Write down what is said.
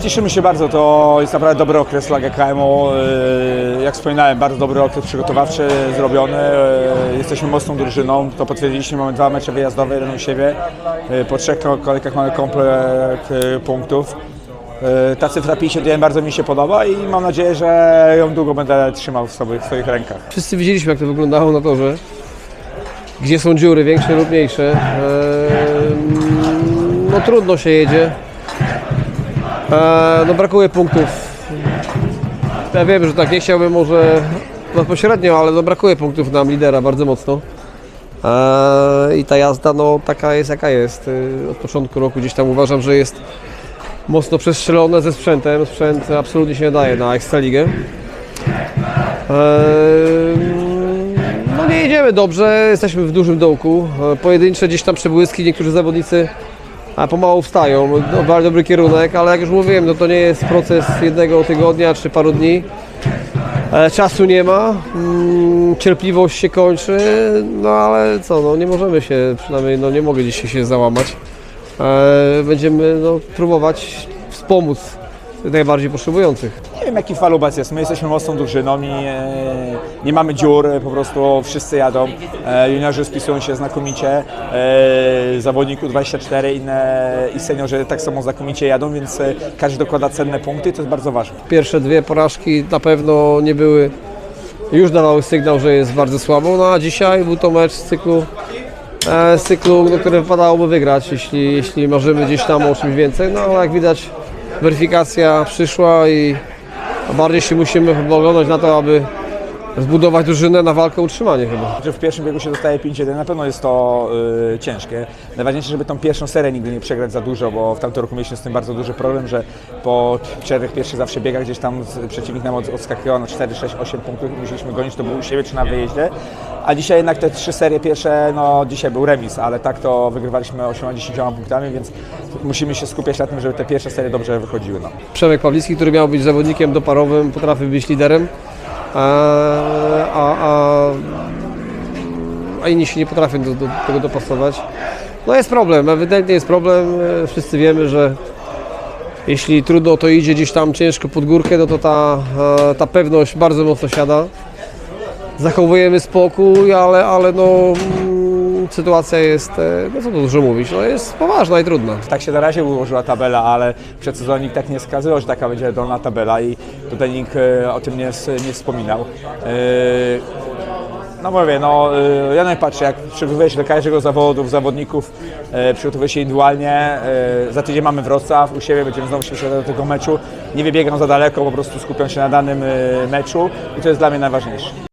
Cieszymy się bardzo, to jest naprawdę dobry okres dla GKM-u. Yy, Jak wspominałem, bardzo dobry okres przygotowawczy zrobiony. Yy, Jesteśmy mocną drużyną, to potwierdziliśmy. Mamy dwa mecze wyjazdowe, jeden u siebie. Yy, Po trzech kolejkach mamy komplet punktów. Ta cyfra 51 bardzo mi się podoba i mam nadzieję, że ją długo będę trzymał w, sobie, w swoich rękach. Wszyscy widzieliśmy, jak to wyglądało na torze. Gdzie są dziury, większe lub mniejsze. No trudno się jedzie. Eee, No brakuje punktów. Ja wiem, że tak nie chciałbym może bezpośrednio, ale no brakuje punktów nam lidera bardzo mocno. Eee, I ta jazda no taka jest jaka jest. Eee, Od początku roku gdzieś tam uważam, że jest mocno przestrzelone ze sprzętem. Sprzęt absolutnie się nie daje na Ekstraligę. No nie jedziemy dobrze, jesteśmy w dużym dołku. E, Pojedyncze gdzieś tam przebłyski, niektórzy zawodnicy a pomału wstają. No, bardzo dobry kierunek, ale jak już mówiłem, no to nie jest proces jednego tygodnia czy paru dni. E, Czasu nie ma, mm, cierpliwość się kończy, no ale co, no nie możemy się, przynajmniej no nie mogę dzisiaj się załamać. E, Będziemy no, próbować wspomóc najbardziej potrzebujących. Nie wiem jaki falubas jest, my jesteśmy mocną drużyną i e, nie mamy dziur, po prostu wszyscy jadą. E, juniorzy spisują się znakomicie, e, zawodniku 24 inne, i seniorzy tak samo znakomicie jadą, więc e, każdy dokłada cenne punkty to jest bardzo ważne. Pierwsze dwie porażki na pewno nie były, już dawały sygnał, że jest bardzo słabo, no a dzisiaj był to mecz z cyklu, e, z cyklu no, który wypadałoby wygrać, jeśli, jeśli marzymy gdzieś tam o czymś więcej, no ale jak widać weryfikacja przyszła i bardziej się musimy oglądać na to, aby zbudować drużynę na walkę o utrzymanie chyba. Że w pierwszym biegu się dostaje 5-1, na pewno jest to y, ciężkie. Najważniejsze, żeby tą pierwszą serię nigdy nie przegrać za dużo, bo w tamtym roku mieliśmy z tym bardzo duży problem, że po czterech pierwszych zawsze biegach gdzieś tam przeciwnik nam od- odskakiwał na 4, 6, 8 punktów i musieliśmy gonić, to było u siebie czy na wyjeździe. A dzisiaj jednak te trzy serie pierwsze, no dzisiaj był remis, ale tak to wygrywaliśmy 8-10 punktami, więc musimy się skupiać na tym, żeby te pierwsze serie dobrze wychodziły. No. Przemek Pawlicki, który miał być zawodnikiem doparowym, potrafi być liderem, a, a, a, a inni się nie potrafią do, do tego dopasować. No jest problem, ewidentnie jest problem. E, Wszyscy wiemy, że jeśli trudno to idzie gdzieś tam ciężko pod górkę, no to ta, e, ta pewność bardzo mocno siada. Zachowujemy spokój, ale, ale no, sytuacja jest, e, no co tu dużo mówić, no jest poważna i trudna. Tak się na razie ułożyła tabela, ale przed nikt tak nie wskazywał, że taka będzie dolna tabela i tutaj nikt e, o tym nie, nie wspominał. E, No mówię, no ja nawet patrzę, jak przygotowuję się do każdego zawodu, zawodników, e, przygotowuję się indywidualnie. Za tydzień mamy Wrocław, u siebie będziemy znowu się przygotowywać do tego meczu. Nie wybiegam za daleko, po prostu skupiam się na danym meczu i to jest dla mnie najważniejsze.